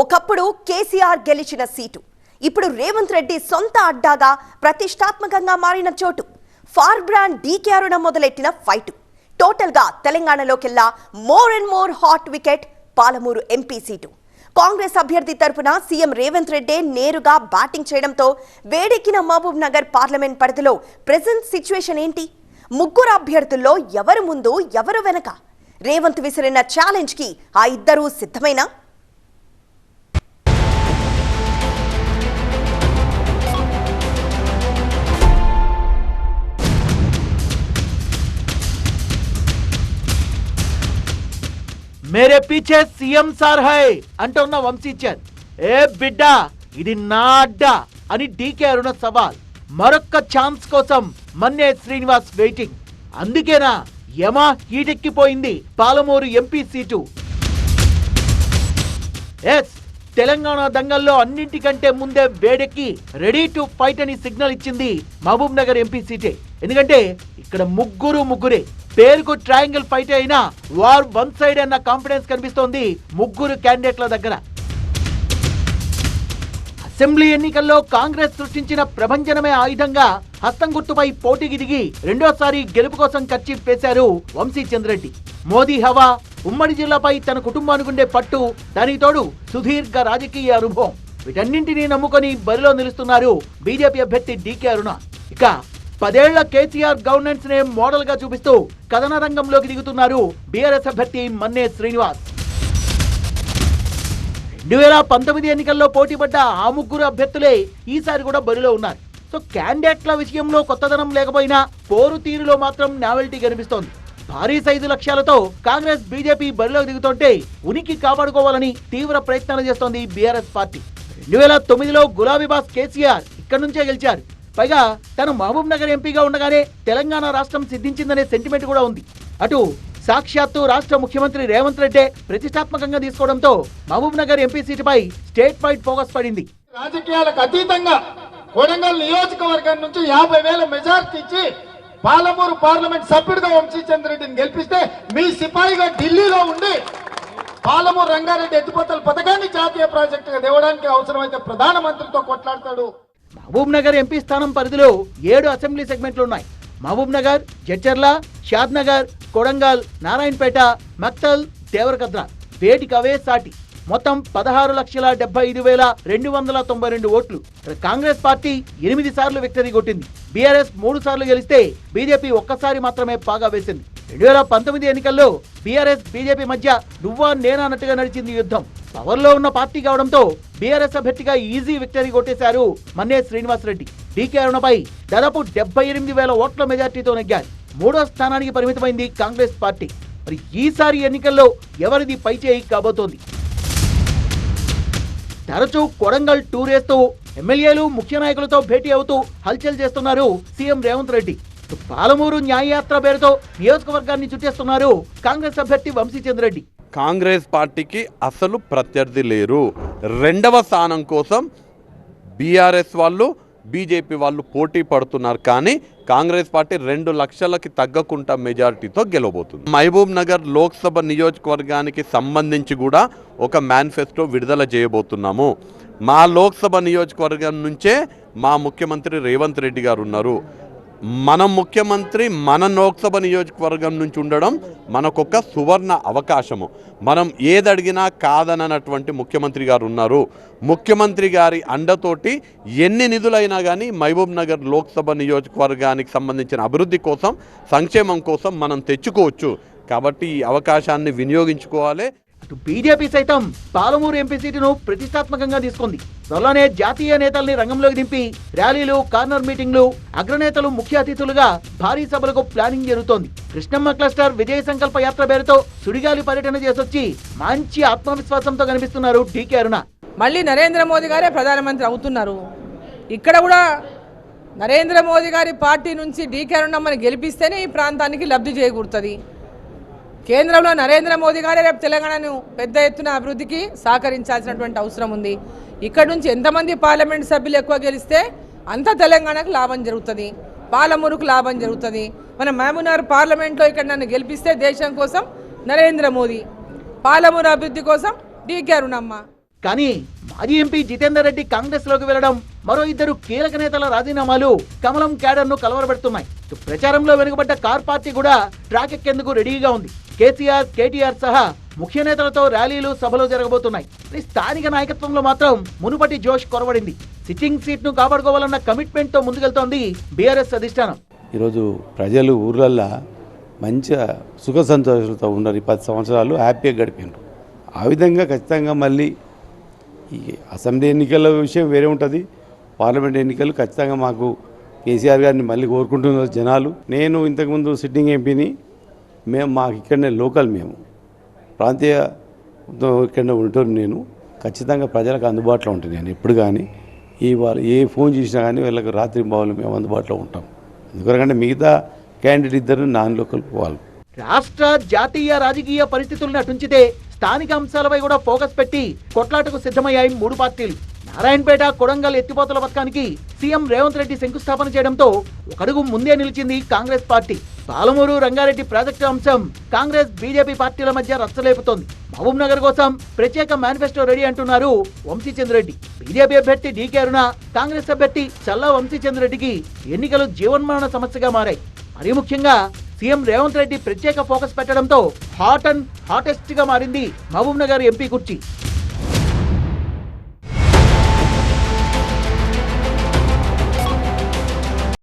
ఒకప్పుడు కేసీఆర్ గెలిచిన సీటు. ఇప్పుడు రేవంత్ రెడ్డి సొంత అడ్డాగా ప్రతిష్టాత్మకంగా మారిన చోటు. ఫార్ బ్రాండ్ డీకే అరుణ మొదలెట్టిన ఫైట్. టోటల్గా తెలంగాణలోకెల్లా more and more hot wicket Palamuru MP seat. Congress అభ్యర్థి తరపున సీఎం రేవంత్ రెడ్డి నేరుగా బ్యాటింగ్ చేయడంతో వేడెక్కిన మహబూబ్ నగర్ పార్లమెంట్ పరిధిలో ప్రెజెంట్ సిచ్యువేషన్ ఏంటి? ముగ్గురు అభ్యర్థుల్లో ఎవరు ముందు ఎవరు వెనక? రేవంత్ విసిరిన ఛాలెంజ్కి ఆ ఇద్దరూ సిద్ధమైనా? మేరే పీచే సీఎం సార్ హై అంటున్న వంశీచంద్ ఏ బిడ్డ ఇది నా అడ్డా అని డీకే అరుణ సవాల్. మరొక్క ఛాన్స్ కోసం మన్నే శ్రీనివాస్ వెయిటింగ్. అందుకేనా యమా హీటెక్కిపోయింది Palamuru MP seat. Yes Telangana దంగల్లో అన్నింటికంటే ముందే వేడెక్కి రెడీ టు ఫైట్ అని సిగ్నల్ ఇచ్చింది మహబూబ్ నగర్ ఎంపీ సీటే. ఎందుకంటే ఇక్కడ ముగ్గురు ముగ్గురే. పేరుకు ట్రయాంగిల్ ఫైట్ అయినా వార్ వన్ సైడ్ అన్న కాన్ఫిడెన్స్ కనిపిస్తోంది ముగ్గురు క్యాండిడేట్ల దగ్గర. అసెంబ్లీ ఎన్నికల్లో కాంగ్రెస్ సృష్టించిన ప్రభంజనమే ఆయుధంగా హస్తం గుర్తుపై పోటీకి దిగి రెండోసారి గెలుపు కోసం ఖర్చు వేశారు వంశీ చంద్రెడ్డి. మోదీ హవా ఉమ్మడి జిల్లాపై తన కుటుంబానికి ఉండే పట్టు దానికి తోడు సుదీర్ఘ రాజకీయ అనుభవం. వీటన్నింటినీ నమ్ముకొని బరిలో నిలుస్తున్నారు బీజేపీ అభ్యర్థి డీకే అరుణ. ఇక పదేళ్ళ కేసీఆర్ గవర్నెన్స్ నే మోడల్గా చూపిస్తూ కథన రంగంలోకి దిగుతున్నారు బీఆర్ఎస్ అభ్యర్థి మన్నే శ్రీనివాస్. రెండు వేల పంతొమ్మిది ఎన్నికల్లో పోటీ పడ్డ ఆ ముగ్గురు అభ్యర్థులే ఈసారి కూడా బరిలో ఉన్నారు. సో క్యాండిడేట్ల విషయంలో కొత్తదనం లేకపోయినా పోరు తీరులో మాత్రం నావెల్టీ కనిపిస్తోంది. భారీ సైజు లక్ష్యాలతో కాంగ్రెస్ బీజేపీ బరిలోకి దిగుతుంటే ఉనికి కాపాడుకోవాలని తీవ్ర ప్రయత్నాలు చేస్తోంది బీఆర్ఎస్ పార్టీ. రెండు వేల తొమ్మిదిలో గులాబీ బాస్ కేసీఆర్ ఇక్కడ నుంచే గెలిచారు. పైగా తను మహబూబ్ నగర్ ఎంపీగా ఉండగానే తెలంగాణ రాష్ట్రం సిద్ధించిందనే సెంటిమెంట్ కూడా ఉంది. అటు సాక్షాత్తు రాష్ట్ర ముఖ్యమంత్రి రేవంత్ రెడ్డి ప్రతిష్టాత్మకంగా తీసుకోవడంతో మహబూబ్ నగర్ ఎంపీ సీటుపై స్టేట్ వైడ్ ఫోకస్ పడింది. రాజకీయాలకు అతీతంగా కొడంగల్ నియోజకవర్గం నుంచి యాభై వేల మెజార్టీ ఇచ్చి పాలమూరు పార్లమెంట్ సభ్యుడిగా వంశీచంద్ర రెడ్డిని గెలిపిస్తే మీ సిపాయిగా ఢిల్లీలో ఉండి పాలమూరు రంగారెడ్డి ఎత్తిపోతల పథకాన్ని జాతీయ ప్రాజెక్టుగా తేవడానికి అవసరమైతే ప్రధానమంత్రితో కొట్లాడతాడు. మహబూబ్ నగర్ ఎంపీ స్థానం పరిధిలో ఏడు అసెంబ్లీ సెగ్మెంట్లు ఉన్నాయి. మహబూబ్ నగర్ జడ్చర్ల షాద్ నగర్ కొడంగల్ నారాయణపేట మక్తల్ దేవరకద్ర వేటికవే సాటి. మొత్తం పదహారు లక్షల డెబ్బై ఐదు వేల రెండు వందల తొంభై రెండు ఓట్లు. కాంగ్రెస్ పార్టీ ఎనిమిది సార్లు విక్టరీ కొట్టింది. బీఆర్ఎస్ మూడు సార్లు గెలిస్తే బీజేపీ ఒక్కసారి మాత్రమే పాగా వేసింది. రెండు వేల పంతొమ్మిది ఎన్నికల్లో బీఆర్ఎస్ బీజేపీ మధ్య నువ్వా నేనా అన్నట్టుగా నడిచింది యుద్ధం. పవర్లో ఉన్న పార్టీ కావడంతో బీఆర్ఎస్ అభ్యర్థిగా ఈజీ విక్టరీ కొట్టేశారు మన్నే శ్రీనివాస్ రెడ్డి. డీకే అరుణపై దాదాపు డెబ్బై ఎనిమిది వేల ఓట్ల మెజార్టీతో నెగ్గారు. మూడో స్థానానికి పరిమితమైంది కాంగ్రెస్ పార్టీ. మరి ఈసారి ఎన్నికల్లో ఎవరిది పైచేయి కాబోతోంది? తరచూ కొడంగల్ టూర్ వేస్తూ ఎమ్మెల్యేలు ముఖ్య నాయకులతో భేటీ అవుతూ హల్చల్ చేస్తున్నారు సీఎం రేవంత్ రెడ్డి. పాలమూరు న్యాయయాత్ర పేరుతో నియోజకవర్గాన్ని చుట్టేస్తున్నారు కాంగ్రెస్ అభ్యర్థి వంశీచంద్రెడ్డి. కాంగ్రెస్ పార్టీకి అసలు ప్రత్యర్థి లేరు. రెండవ స్థానం కోసం బీఆర్ఎస్ వాళ్ళు బీజేపీ వాళ్ళు పోటీ పడుతున్నారు. కానీ కాంగ్రెస్ పార్టీ రెండు లక్షలకి తగ్గకుండా మెజారిటీతో గెలవబోతుంది. మహబూబ్ నగర్ లోక్సభ నియోజకవర్గానికి సంబంధించి కూడా ఒక మేనిఫెస్టో విడుదల చేయబోతున్నాము. మా లోక్సభ నియోజకవర్గం నుంచే మా ముఖ్యమంత్రి రేవంత్ రెడ్డి గారు ఉన్నారు. మన ముఖ్యమంత్రి మన లోక్సభ నియోజకవర్గం నుంచి ఉండడం మనకొక సువర్ణ అవకాశము. మనం ఏదడిగినా అడిగినా కాదననటువంటి ముఖ్యమంత్రి గారు ఉన్నారు. ముఖ్యమంత్రి గారి అండతోటి ఎన్ని నిధులైనా కానీ మహబూబ్ నగర్ లోక్సభ నియోజకవర్గానికి సంబంధించిన అభివృద్ధి కోసం సంక్షేమం కోసం మనం తెచ్చుకోవచ్చు. కాబట్టి ఈ అవకాశాన్ని వినియోగించుకోవాలి. అటు బీజేపీ సైతం పాలమూరు ఎంపీ సీటును ప్రతిష్టాత్మకంగా తీసుకుంది. త్వరలోనే జాతీయ నేతల్ని రంగంలోకి దింపి ర్యాలీలు కార్నర్ మీటింగ్లు అగ్రనేతలు ముఖ్య అతిథులుగా భారీ సభలకు ప్లానింగ్ జరుగుతోంది. కృష్ణమ్మ క్లస్టర్ విజయ సంకల్ప యాత్ర పేరుతో సుడిగాలి పర్యటన చేసొచ్చి మంచి ఆత్మవిశ్వాసంతో కనిపిస్తున్నారు డీకే అరుణ. మళ్ళీ నరేంద్ర మోదీ గారే ప్రధానమంత్రి అవుతున్నారు. ఇక్కడ కూడా నరేంద్ర మోదీ గారి పార్టీ నుంచి డీకే అరుణమ్మని గెలిపిస్తేనే ఈ ప్రాంతానికి లబ్ధి చేకూరుతుంది. కేంద్రంలో నరేంద్ర మోదీ గారే రేపు తెలంగాణను పెద్ద ఎత్తున అభివృద్ధికి సహకరించాల్సినటువంటి అవసరం ఉంది. ఇక్కడ నుంచి ఎంతమంది పార్లమెంట్ సభ్యులు ఎక్కువ గెలిస్తే అంత తెలంగాణకు లాభం జరుగుతుంది. పాలమూరుకు లాభం జరుగుతుంది. మన మహబూబ్నగర్ పార్లమెంట్లో ఇక్కడ నన్ను గెలిపిస్తే దేశం కోసం నరేంద్ర మోదీ పాలమూరు అభివృద్ధి కోసం డీకే అరుణమ్మ. కానీ మాజీ ఎంపీ జితేందర్ రెడ్డి కాంగ్రెస్లోకి మరో ఇద్దరు కీలక నేతల రాజీనామాలు కమలం క్యాడర్ను కలవరపెడుతున్నాయి ప్రచారంలో వెనుకబడ్డ కార్ పార్టీ కూడా ట్రాక్ ఎక్కేందుకు రెడీగా ఉంది. కేసీఆర్ కేటీఆర్ సహా ముఖ్య నేతలతో ర్యాలీలు సభలు జరగబోతున్నాయి. స్థానిక నాయకత్వంలో మాత్రం మునుపటి జోష్ కొరవడింది. సిట్టింగ్ సీట్ను కాపాడుకోవాలన్న కమిట్మెంట్తో ముందుకెళ్తోంది బీఆర్ఎస్ అధిష్టానం. ఈరోజు ప్రజలు ఊర్లల్లో మంచిగా సుఖ సంతోషాలతో ఉన్నారు. ఈ పది సంవత్సరాలు హ్యాపీగా గడిపారు. ఆ విధంగా ఖచ్చితంగా మళ్ళీ ఈ అసెంబ్లీ ఎన్నికల విషయం వేరే ఉంటుంది. పార్లమెంట్ ఎన్నికలు ఖచ్చితంగా మాకు కేసీఆర్ గారిని మళ్ళీ కోరుకుంటున్నారు జనాలు. నేను ఇంతకుముందు సిట్టింగ్ ఎంపీని మేము మాకు ఇక్కడనే లోకల్ మేము. ప్రాంతీయ ఇక్కడనే ఉంటాను నేను. ఖచ్చితంగా ప్రజలకు అందుబాటులో ఉంటాను నేను ఎప్పుడు కానీ. ఈ వాళ్ళు ఏ ఫోన్ చేసినా కానీ వీళ్ళకి రాత్రి బావులు మేము అందుబాటులో ఉంటాం. ఎందుకంటే మిగతా క్యాండిడేట్ ఇద్దరు నాన్ లోకల్ వాళ్ళు. రాష్ట్ర జాతీయ రాజకీయ పరిస్థితులను అటుంచితే స్థానిక అంశాలపై కూడా ఫోకస్ పెట్టి కొట్లాటకు సిద్ధమయ్యాయి మూడు పార్టీలు. నారాయణపేట కొడంగల్ ఎత్తిపోతల పథకానికి సీఎం రేవంత్ రెడ్డి శంకుస్థాపన చేయడంతో ఒకడుగు ముందే నిలిచింది కాంగ్రెస్ పార్టీ. పాలమూరు రంగారెడ్డి ప్రాజెక్టు అంశం కాంగ్రెస్ బీజేపీ పార్టీల మధ్య రచ్చలేపుతోంది. మహబూబ్ నగర్ కోసం ప్రత్యేక మేనిఫెస్టో రెడీ అంటున్నారు వంశీచంద్రెడ్డి బీజేపీ అభ్యర్థి డీకే అరుణ కాంగ్రెస్ అభ్యర్థి చల్లా వంశీచంద్రెడ్డికి ఎన్నికలు జీవన్మరణ సమస్యగా మారాయి. మరీ ముఖ్యంగా సీఎం రేవంత్ రెడ్డి ప్రత్యేక ఫోకస్ పెట్టడంతో హాట్ అండ్ హాటెస్ట్గా మారింది మహబూబ్ నగర్ ఎంపీ కుర్చీ.